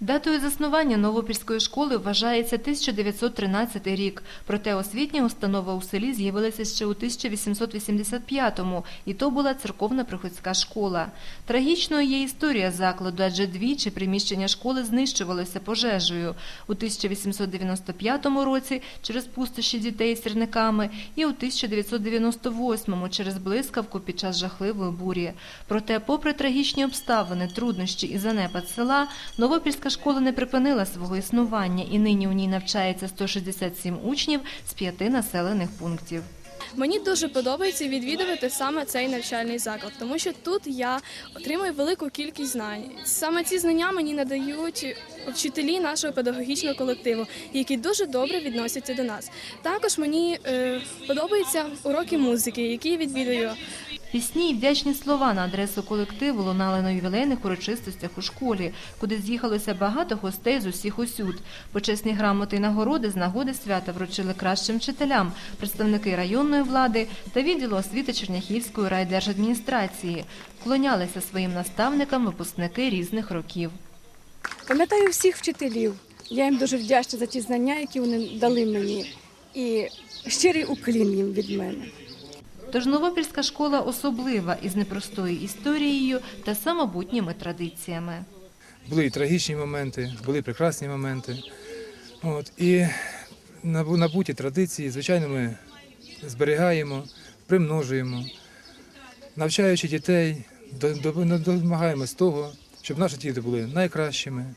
Датою заснування Новопільської школи вважається 1913 рік, проте освітня установа у селі з'явилася ще у 1885-му, і то була церковна приходська школа. Трагічною є історія закладу, адже двічі приміщення школи знищувалося пожежею. У 1895 році через пустощі дітей з сірниками і у 1998 через блискавку під час жахливої бурі. Проте, попри трагічні обставини, труднощі і занепад села, Новопільська школа не припинила свого існування і нині у ній навчається 167 учнів з п'яти населених пунктів. Мені дуже подобається відвідувати саме цей навчальний заклад, тому що тут я отримую велику кількість знань. Саме ці знання мені надають вчителі нашого педагогічного колективу, які дуже добре відносяться до нас. Також мені е, подобаються уроки музики, які я відвідую. Пісні і вдячні слова на адресу колективу лунали на ювілейних урочистостях у школі, куди з'їхалося багато гостей з усіх усюд. Почесні грамоти і нагороди з нагоди свята вручили кращим вчителям, представники районної влади та відділу освіти Черняхівської райдержадміністрації. Вклонялися своїм наставникам випускники різних років. Пам'ятаю всіх вчителів. Я їм дуже вдячна за ті знання, які вони дали мені. І щирий уклін їм від мене. Тож Новопільська школа особлива із непростою історією та самобутніми традиціями. Були і трагічні моменти, були і прекрасні моменти. От, і набуті традиції, звичайно, ми зберігаємо, примножуємо, навчаючи дітей, до- до- домагаємось того, щоб наші діти були найкращими,